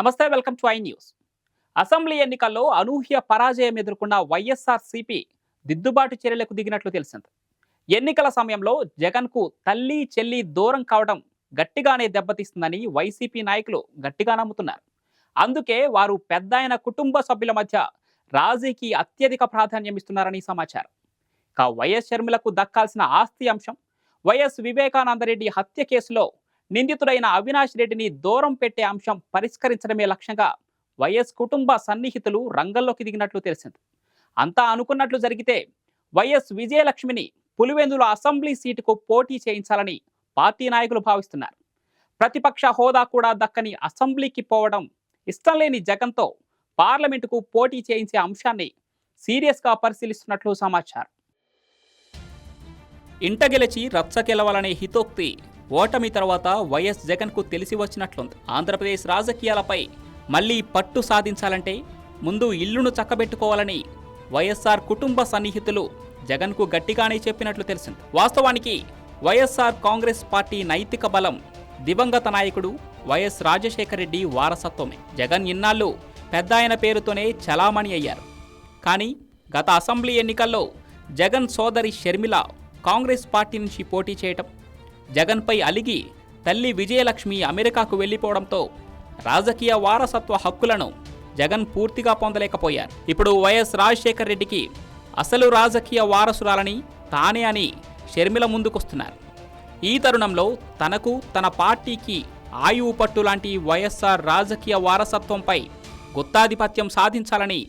నమస్తే welcome to I news. Assembly ఎన్నికల్లో అనూహ్య పరాజయం ఎదుర్కొన్న వైఎస్ఆర్ సిపి దిద్దుబాటు చర్యలకు దిగినట్లు తెలిసింది. ఎన్నికల సమయంలో జగన్కు తల్లి చెల్లి దూరం కావడం గట్టిగానే దెబ్బతీస్తుందని వైసీపీ నాయకులు గట్టిగా నమ్ముతున్నారు. అందుకే వారు పెద్ద కుటుంబ సభ్యుల మధ్య రాజీకి అత్యధిక ప్రాధాన్యం ఇస్తున్నారని సమాచారం. ఇక వైఎస్ షర్మిలకు దక్కాల్సిన ఆస్తి అంశం వైఎస్ వివేకానందరెడ్డి హత్య కేసులో నిందితుడైన అవినాష్ రెడ్డిని దూరం పెట్టే అంశం పరిష్కరించడమే లక్ష్యంగా వైఎస్ కుటుంబ సన్నిహితులు రంగంలోకి దిగినట్లు తెలిసింది. అంతా అనుకున్నట్లు జరిగితే వైఎస్ విజయలక్ష్మిని పులివెందుల అసెంబ్లీ సీటుకు పోటీ చేయించాలని పార్టీ నాయకులు భావిస్తున్నారు. ప్రతిపక్ష హోదా కూడా దక్కని అసెంబ్లీకి పోవడం ఇష్టం లేని జగన్తో పార్లమెంటుకు పోటీ చేయించే అంశాన్ని సీరియస్గా పరిశీలిస్తున్నట్లు సమాచారం. ఇంట గెలిచి రచ్చ గెలవాలనే హితోక్తి ఓటమి తర్వాత వైఎస్ జగన్కు తెలిసి వచ్చినట్లుంది. ఆంధ్రప్రదేశ్ రాజకీయాలపై మళ్ళీ పట్టు సాధించాలంటే ముందు ఇల్లును చక్కబెట్టుకోవాలని వైఎస్ఆర్ కుటుంబ సన్నిహితులు జగన్కు గట్టిగానే చెప్పినట్లు తెలిసింది. వాస్తవానికి వైఎస్ఆర్ కాంగ్రెస్ పార్టీ నైతిక బలం దివంగత నాయకుడు వైఎస్ రాజశేఖర రెడ్డి వారసత్వమే. జగన్ ఇన్నాళ్ళు పెద్ద ఆయన పేరుతోనే చలామణి అయ్యారు. కానీ గత అసెంబ్లీ ఎన్నికల్లో జగన్ సోదరి షర్మిల కాంగ్రెస్ పార్టీ నుంచి పోటీ చేయటం జగన్పై అలిగి తల్లి విజయలక్ష్మి అమెరికాకు వెళ్ళిపోవడంతో రాజకీయ వారసత్వ హక్కులను జగన్ పూర్తిగా పొందలేకపోయారు. ఇప్పుడు వైఎస్ రాజశేఖర్ రెడ్డికి అసలు రాజకీయ వారసురాలని తానే అని షర్మిల ముందుకొస్తున్నారు. ఈ తరుణంలో తనకు తన పార్టీకి ఆయువు పట్టు లాంటి వైఎస్ఆర్ రాజకీయ వారసత్వంపై గుత్తాధిపత్యం సాధించాలని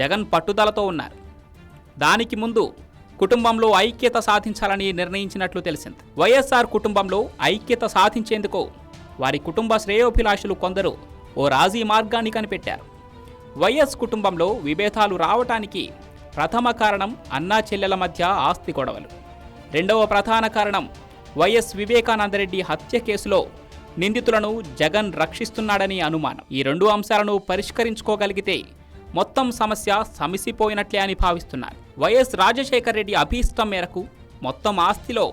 జగన్ పట్టుదలతో ఉన్నారు. దానికి ముందు కుటుంబంలో ఐక్యత సాధించాలని నిర్ణయించినట్లు తెలిసింది. వైఎస్ఆర్ కుటుంబంలో ఐక్యత సాధించేందుకు వారి కుటుంబ శ్రేయోభిలాషులు కొందరు ఓ రాజీ మార్గాన్ని కనిపెట్టారు. వైఎస్ కుటుంబంలో విభేదాలు రావటానికి ప్రథమ కారణం అన్నా చెల్లెల మధ్య ఆస్తి గొడవలు. రెండవ ప్రధాన కారణం వైఎస్ వివేకానందరెడ్డి హత్య కేసులో నిందితులను జగన్ రక్షిస్తున్నాడని అనుమానం. ఈ రెండు అంశాలను పరిష్కరించుకోగలిగితే మొత్తం సమస్య సమిసిపోయినట్లే అని భావిస్తున్నారు. వైఎస్ రాజశేఖర రెడ్డి అభీష్టం మేరకు మొత్తం ఆస్తిలో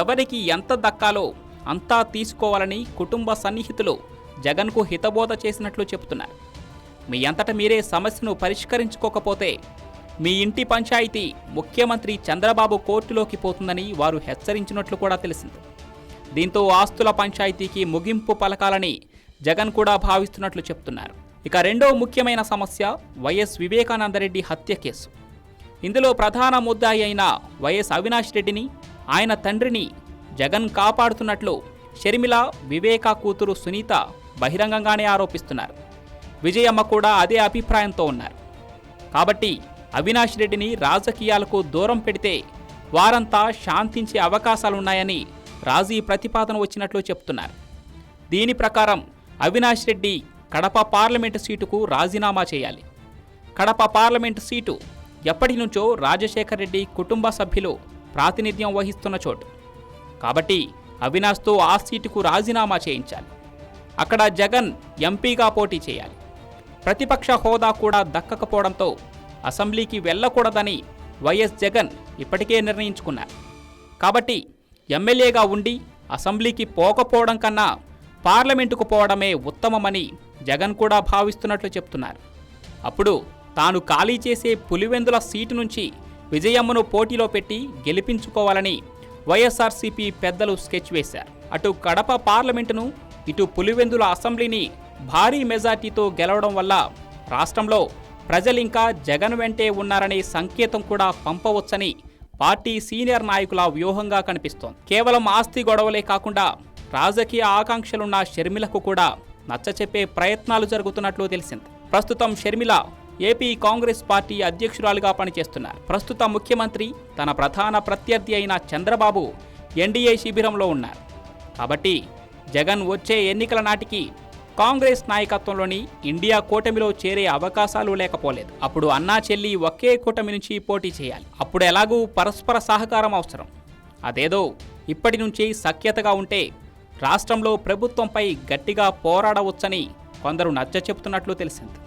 ఎవరికి ఎంత దక్కాలో అంతా తీసుకోవాలని కుటుంబ సన్నిహితులు జగన్కు హితబోధ చేసినట్లు చెబుతున్నారు. మీ అంతట మీరే సమస్యను పరిష్కరించుకోకపోతే మీ ఇంటి పంచాయతీ ముఖ్యమంత్రి చంద్రబాబు కోర్టులోకి పోతుందని వారు హెచ్చరించినట్లు కూడా తెలిసింది. దీంతో ఆస్తుల పంచాయతీకి ముగింపు పలకాలని జగన్ కూడా భావిస్తున్నట్లు చెప్తున్నారు. ఇక రెండో ముఖ్యమైన సమస్య వైఎస్ వివేకానందరెడ్డి హత్య కేసు. ఇందులో ప్రధాన ముద్దాయి అయిన వైఎస్ అవినాష్ రెడ్డిని ఆయన తండ్రిని జగన్ కాపాడుతున్నట్లు షర్మిల వివేకా కూతురు సునీత బహిరంగంగానే ఆరోపిస్తున్నారు. విజయమ్మ కూడా అదే అభిప్రాయంతో ఉన్నారు. కాబట్టి అవినాష్ రెడ్డిని రాజకీయాలకు దూరం పెడితే వారంతా శాంతించే అవకాశాలున్నాయని రాజీ ప్రతిపాదన వచ్చినట్లు చెప్తున్నారు. దీని ప్రకారం అవినాష్ రెడ్డి కడప పార్లమెంటు సీటుకు రాజీనామా చేయాలి. కడప పార్లమెంటు సీటు ఎప్పటి నుంచో రాజశేఖర్ రెడ్డి కుటుంబ సభ్యులు ప్రాతినిధ్యం వహిస్తున్న చోటు. కాబట్టి అవినాష్తో ఆ సీటుకు రాజీనామా చేయించాలి. అక్కడ జగన్ ఎంపీగా పోటీ చేయాలి. ప్రతిపక్ష హోదా కూడా దక్కకపోవడంతో అసెంబ్లీకి వెళ్ళకూడదని వైఎస్ జగన్ ఇప్పటికే నిర్ణయించుకున్నారు. కాబట్టి ఎమ్మెల్యేగా ఉండి అసెంబ్లీకి పోకపోవడం కన్నా పార్లమెంటుకు పోవడమే ఉత్తమమని జగన్ కూడా భావిస్తున్నట్లు చెప్తున్నారు. అప్పుడు తాను ఖాళీ చేసే పులివెందుల సీటు నుంచి విజయమ్మను పోటీలో పెట్టి గెలిపించుకోవాలని వైఎస్ఆర్సీపీ పెద్దలు స్కెచ్ వేశారు. అటు కడప పార్లమెంటును ఇటు పులివెందుల అసెంబ్లీని భారీ మెజార్టీతో గెలవడం వల్ల రాష్ట్రంలో ప్రజలింకా జగన్ వెంటే ఉన్నారనే సంకేతం కూడా పంపవచ్చని పార్టీ సీనియర్ నాయకుల వ్యూహంగా కనిపిస్తోంది. కేవలం ఆస్తి గొడవలే కాకుండా రాజకీయ ఆకాంక్షలున్న షర్మిలకు కూడా నచ్చచెప్పే ప్రయత్నాలు జరుగుతున్నట్లు తెలిసింది. ప్రస్తుతం షర్మిల ఏపీ కాంగ్రెస్ పార్టీ అధ్యక్షురాలుగా పనిచేస్తున్నారు. ప్రస్తుత ముఖ్యమంత్రి తన ప్రధాన ప్రత్యర్థి అయిన చంద్రబాబు ఎన్డీఏ శిబిరంలో ఉన్నారు. కాబట్టి జగన్ వచ్చే ఎన్నికల నాటికి కాంగ్రెస్ నాయకత్వంలోని ఇండియా కూటమిలో చేరే అవకాశాలు లేకపోలేదు. అప్పుడు అన్నా చెల్లి ఒకే కూటమి నుంచి పోటీ చేయాలి. అప్పుడు ఎలాగూ పరస్పర సహకారం అవసరం. అదేదో ఇప్పటి నుంచి సఖ్యతగా ఉంటే రాష్ట్రంలో ప్రభుత్వంపై గట్టిగా పోరాడవచ్చని కొందరు నచ్చ చెబుతున్నట్లు తెలిసింది.